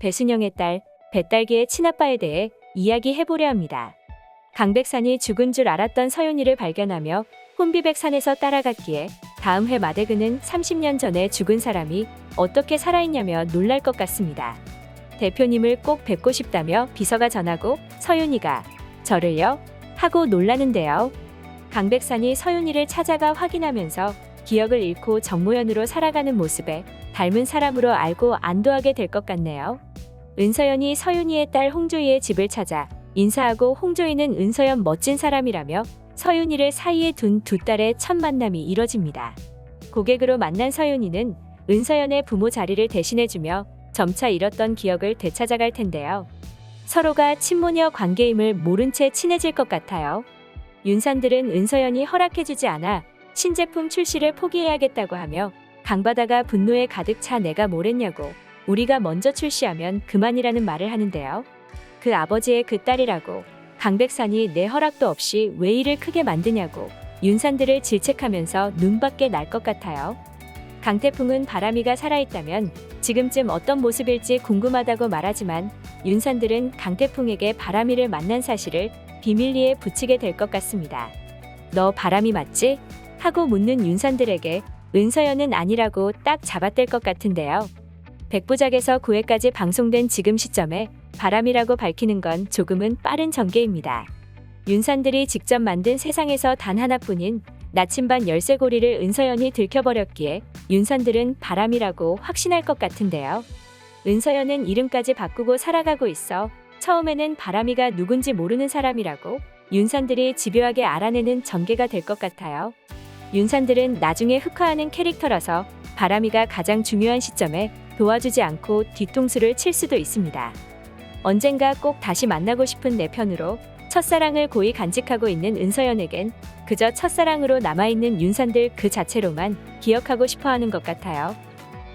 배순영의 딸 배딸기의 친아빠에 대해 이야기해보려 합니다. 강백산이 죽은 줄 알았던 서윤이를 발견하며 혼비백산에서 따라갔기에 다음 회 마대근은 30년 전에 죽은 사람이 어떻게 살아있냐며 놀랄 것 같습니다. 대표님을 꼭 뵙고 싶다며 비서가 전하고 서윤이가 저를요? 하고 놀라는데요. 강백산이 서윤이를 찾아가 확인하면서 기억을 잃고 정모연으로 살아가는 모습에 닮은 사람으로 알고 안도하게 될 것 같네요. 은서연이 서윤이의 딸 홍조이의 집을 찾아 인사하고 홍조이는 은서연 멋진 사람이라며 서윤이를 사이에 둔 두 딸의 첫 만남이 이뤄집니다. 고객으로 만난 서윤이는 은서연의 부모 자리를 대신해주며 점차 잃었던 기억을 되찾아갈 텐데요. 서로가 친모녀 관계임을 모른 채 친해질 것 같아요. 윤산들은 은서연이 허락해주지 않아 신제품 출시를 포기해야겠다고 하며 강바다가 분노에 가득 차 내가 뭘 했냐고 우리가 먼저 출시하면 그만이라는 말을 하는데요. 그 아버지의 그 딸이라고 강백산이 내 허락도 없이 왜 일을 크게 만드냐고 윤산들을 질책하면서 눈밖에 날 것 같아요. 강태풍은 바람이가 살아있다면 지금쯤 어떤 모습일지 궁금하다고 말하지만 윤산들은 강태풍에게 바람이를 만난 사실을 비밀리에 붙이게 될 것 같습니다. 너 바람이 맞지? 하고 묻는 윤산들에게 은서연은 아니라고 딱 잡아댈 것 같은데요. 백부작에서 9회까지 방송된 지금 시점에 바람이라고 밝히는 건 조금은 빠른 전개입니다. 윤산들이 직접 만든 세상에서 단 하나뿐인 나침반 열쇠고리를 은서연이 들켜버렸기에 윤산들은 바람이라고 확신할 것 같은데요. 은서연은 이름까지 바꾸고 살아가고 있어 처음에는 바람이가 누군지 모르는 사람이라고 윤산들이 집요하게 알아내는 전개가 될 것 같아요. 윤산들은 나중에 흑화하는 캐릭터라서 바람이가 가장 중요한 시점에 도와주지 않고 뒤통수를 칠 수도 있습니다. 언젠가 꼭 다시 만나고 싶은 내 편으로 첫사랑을 고이 간직하고 있는 은서연에겐 그저 첫사랑으로 남아있는 윤산들 그 자체로만 기억하고 싶어 하는 것 같아요.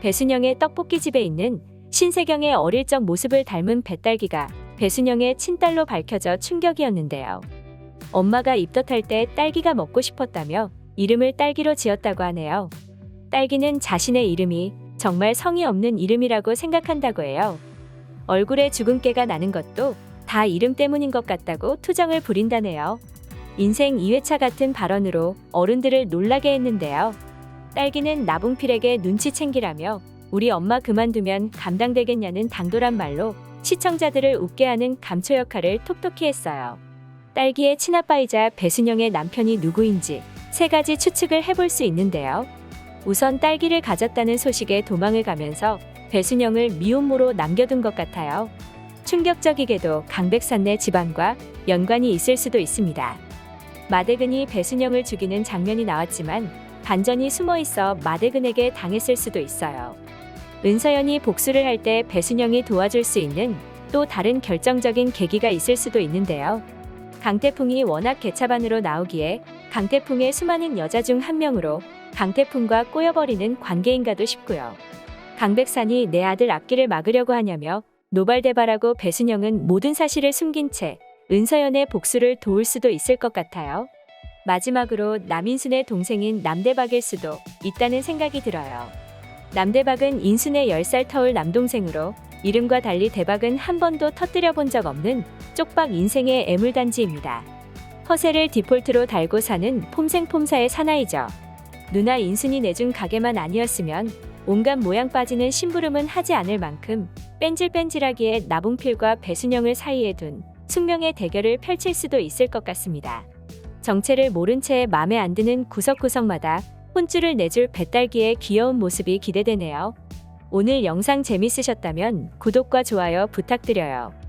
배순영의 떡볶이집에 있는 신세경의 어릴 적 모습을 닮은 배딸기가 배순영의 친딸로 밝혀져 충격이었는데요. 엄마가 입덧할 때 딸기가 먹고 싶었다며 이름을 딸기로 지었다고 하네요. 딸기는 자신의 이름이 정말 성의 없는 이름이라고 생각한다고 해요. 얼굴에 주근깨가 나는 것도 다 이름 때문인 것 같다고 투정을 부린다네요. 인생 2회차 같은 발언으로 어른들을 놀라게 했는데요. 딸기는 나봉필에게 눈치 챙기라며 우리 엄마 그만두면 감당되겠냐는 당돌한 말로 시청자들을 웃게 하는 감초 역할을 톡톡히 했어요. 딸기의 친아빠이자 배순영의 남편이 누구인지 세 가지 추측을 해볼 수 있는데요. 우선 딸기를 가졌다는 소식에 도망을 가면서 배순영을 미혼모로 남겨둔 것 같아요. 충격적이게도 강백산 내 집안과 연관이 있을 수도 있습니다. 마대근이 배순영을 죽이는 장면이 나왔지만 반전이 숨어 있어 마대근에게 당했을 수도 있어요. 은서연이 복수를 할 때 배순영이 도와줄 수 있는 또 다른 결정적인 계기가 있을 수도 있는데요. 강태풍이 워낙 개차반으로 나오기에 강태풍의 수많은 여자 중 한 명으로 강태풍과 꼬여버리는 관계인가도 싶고요. 강백산이 내 아들 앞길을 막으려고 하냐며 노발대발하고 배순영은 모든 사실을 숨긴 채 은서연의 복수를 도울 수도 있을 것 같아요. 마지막으로 남인순의 동생인 남대박일 수도 있다는 생각이 들어요. 남대박은 인순의 10살 터울 남동생으로 이름과 달리 대박은 한 번도 터뜨려 본 적 없는 쪽박 인생의 애물단지입니다. 허세를 디폴트로 달고 사는 폼생폼사의 사나이죠. 누나 인순이 내준 가게만 아니었으면 온갖 모양 빠지는 심부름은 하지 않을 만큼 뺀질뺀질하기에 나봉필과 배순영을 사이에 둔 숙명의 대결을 펼칠 수도 있을 것 같습니다. 정체를 모른 채 맘에 안 드는 구석구석마다 혼쭐을 내줄 배딸기의 귀여운 모습이 기대되네요. 오늘 영상 재밌으셨다면 구독과 좋아요 부탁드려요.